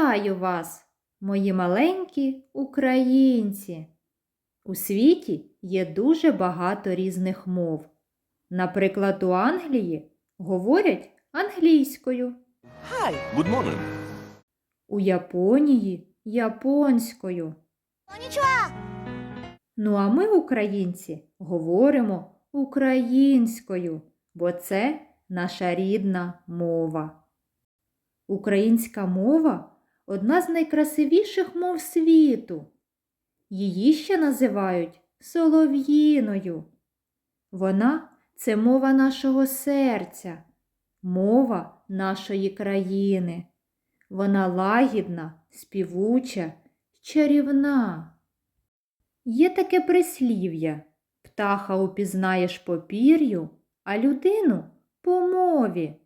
Вітаю вас, мої маленькі українці! У світі є дуже багато різних мов. Наприклад, у Англії говорять англійською, Hi. Good morning. у Японії японською. Ну а ми, українці, говоримо українською, бо це наша рідна мова. Українська мова одна з найкрасивіших мов світу. Її ще називають солов'їною. Вона це мова нашого серця, мова нашої країни. Вона лагідна, співуча, чарівна. Є таке прислів'я птаха упізнаєш по пір'ю, а людину по мові.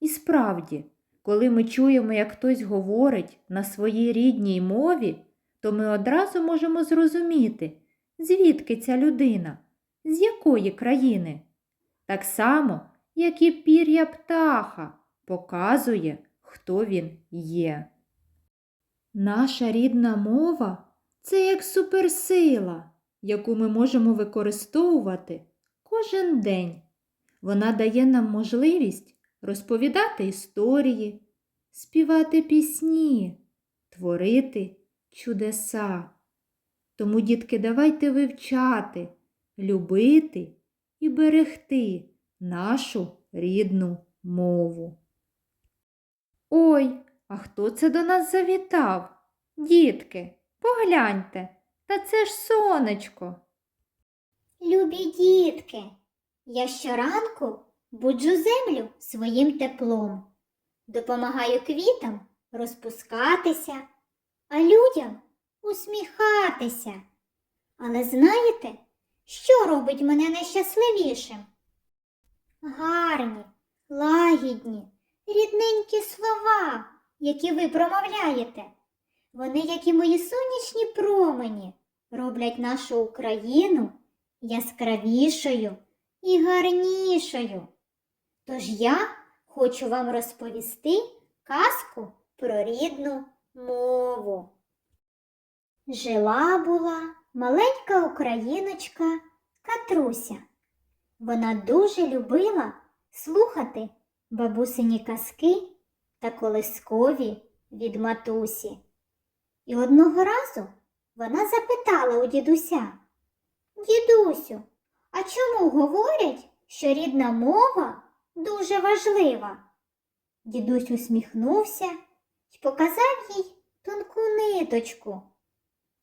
І справді, коли ми чуємо, як хтось говорить на своїй рідній мові, то ми одразу можемо зрозуміти, звідки ця людина, з якої країни. Так само, як і пір'я птаха показує, хто він є. Наша рідна мова це як суперсила, яку ми можемо використовувати кожен день. Вона дає нам можливість розповідати історії, співати пісні, творити чудеса. Тому, дітки, давайте вивчати, любити і берегти нашу рідну мову. Ой, а хто це до нас завітав? Дітки, погляньте, та це ж сонечко. Любі дітки, я щоранку буджу землю своїм теплом, допомагаю квітам розпускатися, а людям усміхатися. Але знаєте, що робить мене найщасливішим? Гарні, лагідні, рідненькі слова, які ви промовляєте. Вони, як і мої сонячні промені, роблять нашу Україну яскравішою і гарнішою. Тож я хочу вам розповісти казку про рідну мову. Жила була маленька україночка Катруся. Вона дуже любила слухати бабусині казки та колискові від матусі. І одного разу вона запитала у дідуся, Дідусю, а чому говорять, що рідна мова дуже важлива? Дідусь усміхнувся і показав їй тонку ниточку.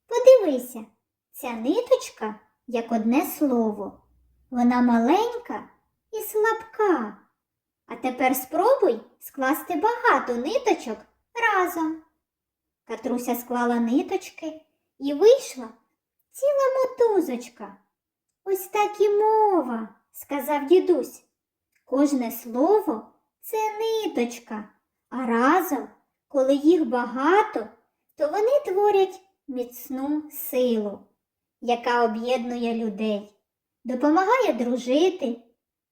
Подивися, ця ниточка як одне слово. Вона маленька і слабка. А тепер спробуй скласти багато ниточок разом. Катруся склала ниточки і вийшла ціла мотузочка. Ось так і мова, сказав дідусь. Кожне слово це ниточка, а разом, коли їх багато, то вони творять міцну силу, яка об'єднує людей, допомагає дружити,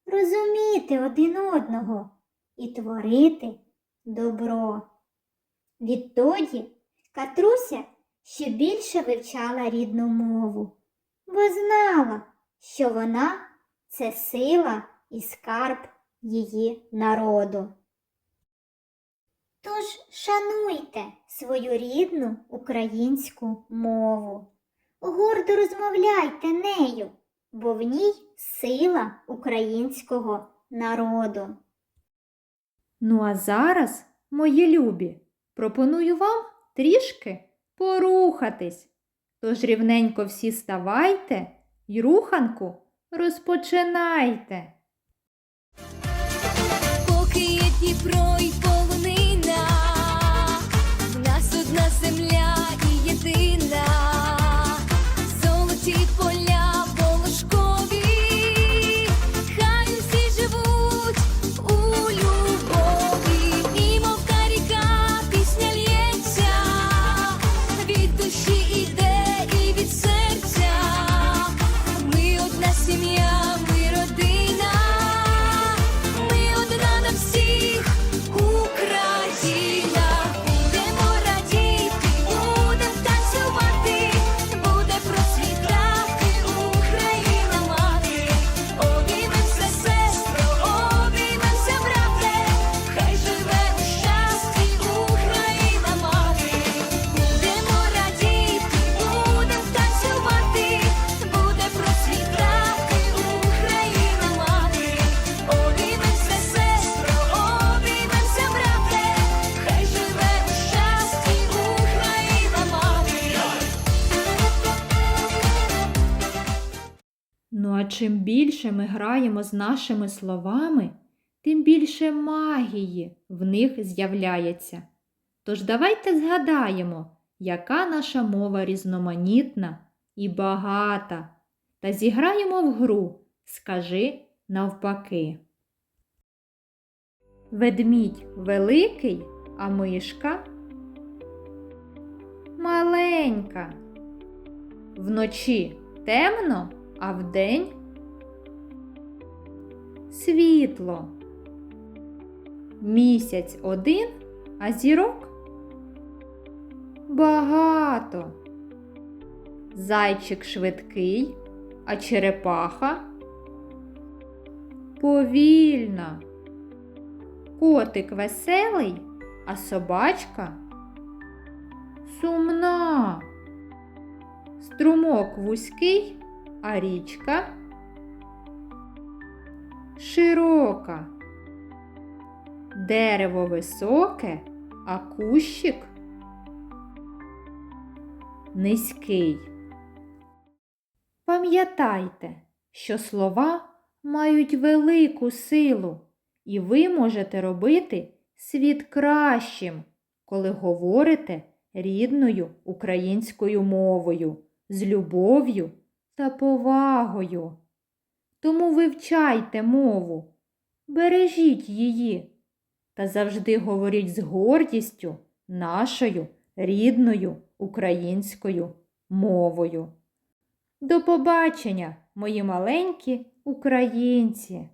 розуміти один одного і творити добро. Відтоді Катруся ще більше вивчала рідну мову, бо знала, що вона це сила і скарб її народу. Тож шануйте свою рідну українську мову, гордо розмовляйте нею, бо в ній сила українського народу. Ну а зараз, мої любі, пропоную вам трішки порухатись. Тож рівненько всі ставайте й руханку розпочинайте. Дніпро і полонина, в нас одна земля чим більше ми граємо з нашими словами, тим більше магії в них з'являється. Тож давайте згадаємо, яка наша мова різноманітна і багата, та зіграємо в гру Скажи навпаки. Ведмідь великий, а мишка маленька. Вночі темно, а вдень світло. Місяць один, а зірок багато. Зайчик швидкий, а черепаха повільна. Котик веселий, а собачка сумна. Струмок вузький, а річка широка. Дерево високе, а кущик низький. Пам'ятайте, що слова мають велику силу, і ви можете робити світ кращим, коли говорите рідною українською мовою, з любов'ю та повагою. Тому вивчайте мову, бережіть її та завжди говоріть з гордістю нашою рідною українською мовою. До побачення, мої маленькі українці!